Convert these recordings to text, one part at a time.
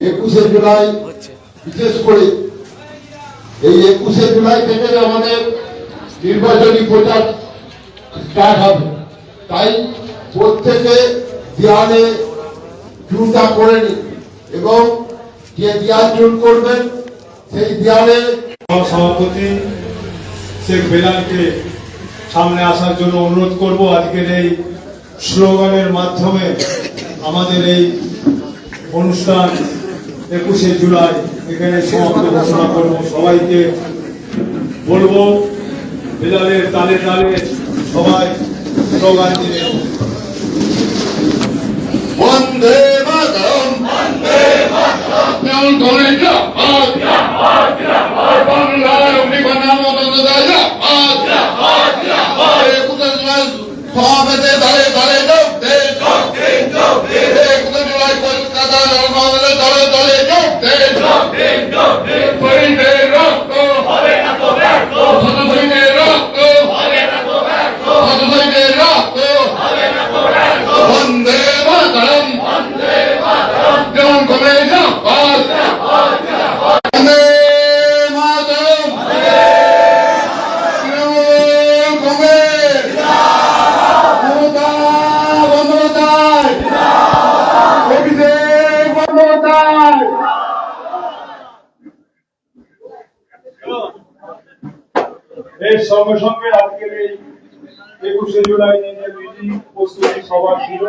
একুশে জুলাই বিশেষ করে এই একুশে জুলাই থেকে আমাদের নির্বাচনী প্রচার স্টার্ট হবে। তাই প্রত্যেকে দেয়ালে চুনটা করে নিন এবং যে দেয়াল চুন করবেন সেই দেয়ালে সভাপতি শেখ বেলালকে সামনে আসার জন্য অনুরোধ করব। আজকের এই স্লোগানের মাধ্যমে আমাদের এই অনুষ্ঠান একুশে জুলাই এখানে সমাপ্ত ঘোষণা করব। সবাইকে বলব বেলালের তালে তালে সবাই স্লোগান দিলে বন্দে মাতরম। বন্দে মাতরম। এর সঙ্গে সঙ্গে আজকের এই একুশে জুলাই যে মিটিং প্রস্তুতি সভা ছিল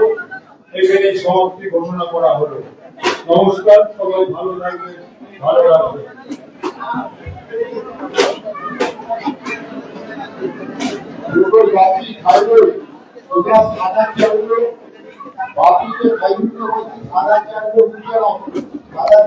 এখানে সমাপ্তি ঘোষণা করা হলো। নমস্কার, সবাই ভালো থাকবে ভালো রাখবে দুটো জাতি খাইবে ওটা সাদা খাইবে হচ্ছে সাদা চাউল বুঝলাম সাদা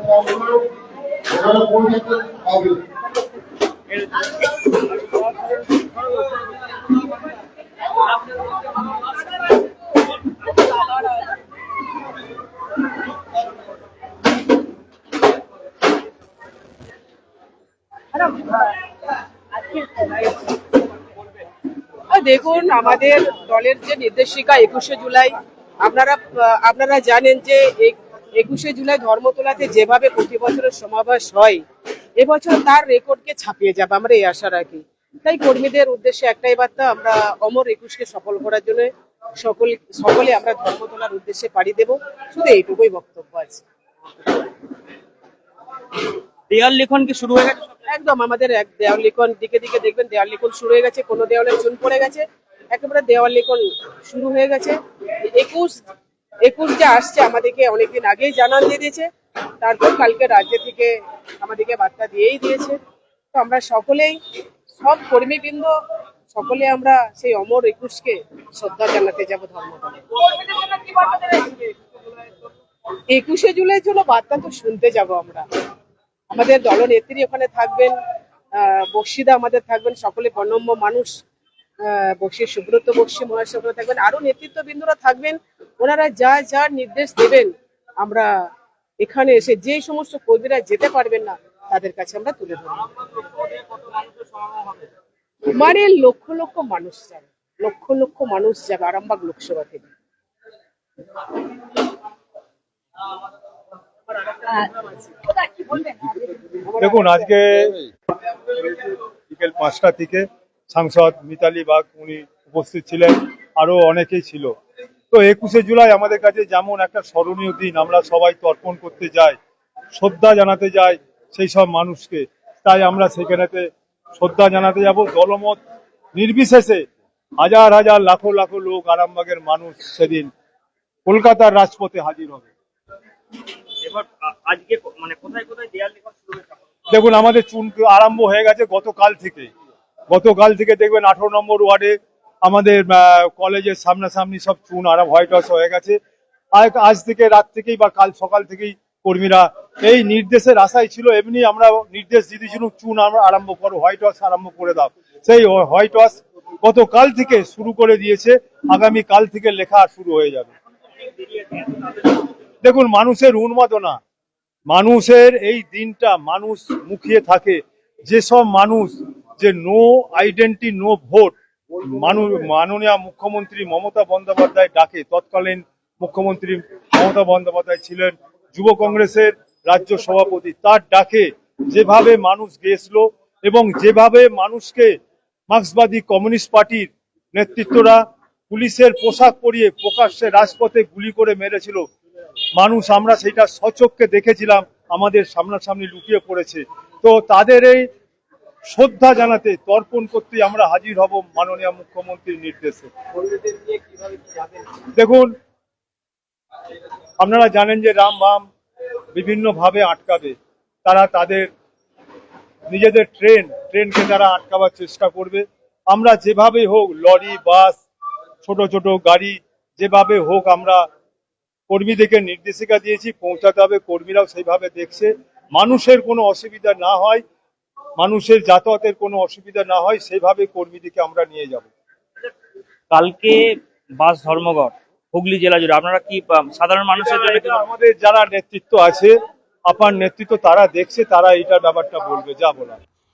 দেখুন, আমাদের দলের যে নির্দেশিকা একুশে জুলাই, আপনারা আপনারা জানেন যে একুশে জুলাই ধর্মতলাতে যেভাবে প্রতি বছরের সমাবেশ হয়, এবছর তার রেকর্ডকে ছাপিয়ে যাবে, আমরা এই আশা রাখি। তাই কর্মীদের উদ্দেশ্যে একটাই বার্তা, আমরা অমর একুশকে সফল করার জন্য সকল, সকলে আমরা ধর্মতলার উদ্দেশ্যে পাড়ি দেব। শুধু এইটুকুই বক্তব্য আছে। রিয়াল লিখন কি শুরু হয়ে গেছে? একদম আমাদের এক দেওয়াল লিখন দিকে দিকে দেখবেন দেওয়াল লিখন শুরু হয়ে গেছে, কোনো দেওয়ালে চুন পড়ে গেছে, একেবারে দেওয়াল লিখন শুরু হয়ে গেছে। একুশ একুশ যে আসছে আমাদেরকে অনেকদিন আগেই জানান দিয়ে দিয়েছে, তারপর কালকে রাজ্য থেকে আমাদেরকে বার্তা দিয়েই দিয়েছে। তো আমরা সকলেই, সব কর্মীবৃন্দ, সকলে আমরা সেই অমর একুশকে শ্রদ্ধা জানাতে যাব ধর্ম একুশে জুলাই জন্য বার্তা তো শুনতে যাব আমরা। আমাদের দলনেত্রী ওখানে থাকবেন বক্সিদা আমাদের থাকবেন, সকলে বর্ণম্য মানুষ। বক্সি সুব্রত বক্সি মহেশ ওখানে থাকবেন, আরও নেতৃত্ববৃন্দরা থাকবেন, ওনারা যা যা নির্দেশ দেবেন, আমরা এখানে এসে যে সমস্ত কর্মীরা যেতে পারবেন না, তাদের কাছে আমরা তুলে ধরবো। মানে লক্ষ লক্ষ মানুষ যাবে, লক্ষ লক্ষ মানুষ যাবে আরামবাগ লোকসভা থেকে। দেখুন, আজকে বিকেল পাঁচটা থেকে সাংসদ মিতালি বাগ উনি উপস্থিত ছিলেন, আরও অনেকেই ছিল। তো একুশে জুলাই আমাদের কাছে যেমন একটা স্মরণীয় দিন, আমরা সবাই তর্পণ করতে যাই, শ্রদ্ধা জানাতে যাই সেই সব মানুষকে। তাই আমরা সেখানেতে শ্রদ্ধা জানাতে যাব। দলমত নির্বিশেষে হাজার হাজার, লাখো লাখো লোক আরামবাগের মানুষ সেদিন কলকাতার রাজপথে হাজির হবে। আজকে মানে কোথায় কোথায় দেয়াল লিখন শুরু হয়েছে দেখুন আমাদের চুন আরম্ভ হয়ে গেছে গতকাল থেকে। গতকাল থেকে দেখবেন আঠারো নম্বর ওয়ার্ডে আমাদের কলেজের সামনাসামনি সব চুন আর হোয়াইট ওয়াশ হয়ে গেছে। আজ থেকে রাত থেকেই বা কাল সকাল থেকেই কর্মীরা এই নির্দেশের আশাই ছিল এমনি আমরা নির্দেশ দিয়ে দিয়েছিলাম চুন আমরা আরম্ভ করো হোয়াইট ওয়াশ আরম্ভ করে দাও। সেই হোয়াইট ওয়াশ গতকাল থেকে শুরু করে দিয়েছে আগামী কাল থেকে লেখা শুরু হয়ে যাবে। দেখুন, মানুষের উন্মাদনা, মানুষের এই দিনটা মানুষ মুখিয়ে থাকে। যেসব মানুষ যে নো আইডেন্টি নো ভোট মানুষ, মাননীয় মুখ্যমন্ত্রী মমতা বন্দ্যোপাধ্যায় ডাকে, তৎকালীন মুখ্যমন্ত্রী মমতা বন্দ্যোপাধ্যায় ছিলেন, যুব কংগ্রেসের রাজ্য সভাপতি, তার ডাকে যেভাবে মানুষ গেছিল এবং যেভাবে মানুষকে মার্ক্সবাদী কমিউনিস্ট পার্টির নেতৃত্বরা পুলিশের পোশাক পরিয়ে প্রকাশ্যে রাজপথে গুলি করে মেরেছিল মানুষ, আমরা সেটা সচক্ষে দেখেছিলাম, আমাদের সামনাসামনি লুকিয়ে পড়েছে। তো তাদের এই শ্রদ্ধা জানাতে, তর্পণ করতে আমরা হাজির হব মাননীয় মুখ্যমন্ত্রীর নির্দেশে। দেখুন, আপনারা জানেন যে রাম বাম বিভিন্ন ভাবে আটকাবে। তারা তাদের নিজেদের ট্রেন, ট্রেনকে তারা আটকাবার চেষ্টা করবে। আমরা যেভাবে হোক, লরি, বাস, ছোট ছোট গাড়ি, যেভাবে হোক আমরা কর্মীদেরকে নির্দেশিকা দিয়েছি পৌঁছাতে হবে কর্মীরাও সেইভাবে দেখছে। মানুষের কোনো অসুবিধা না হয় মানুষের যাতায়াতের কোনো অসুবিধা না হয় সেইভাবে কর্মীদেরকে আমরা নিয়ে যাব। কালকে বাস ধর্মঘট হুগলি জেলা জুড়ে আপনারা কি সাধারণ মানুষের জন্য আমাদের যারা নেতৃত্ব আছে আপার নেতৃত্ব তারা দেখছে তারা এইটার ব্যাপারটা বলবে যা বলা